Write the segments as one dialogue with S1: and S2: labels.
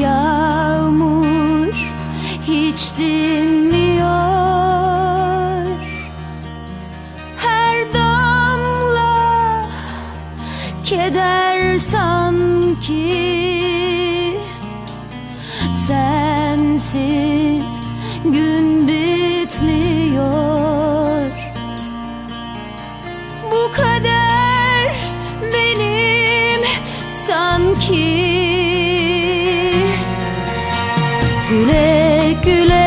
S1: Yağmur hiç dinmiyor. Her damla keder sanki. Sensiz gün bitmiyor. Bu kader benim sanki Güle güle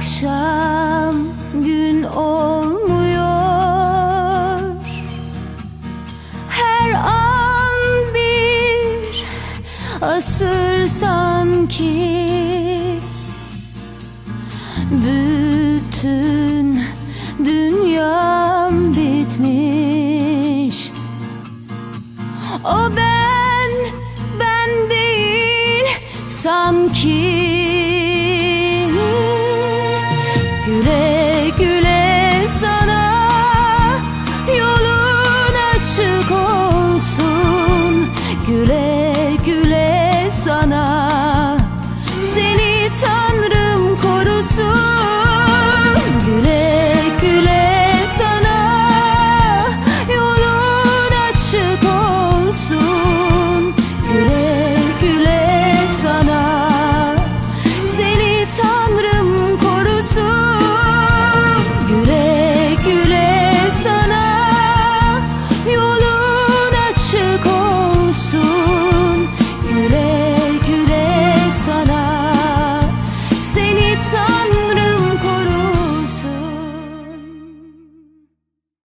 S1: Akşam gün olmuyor. Her an bir asır sanki. Bütün dünyam bitmiş. O ben, ben değil sanki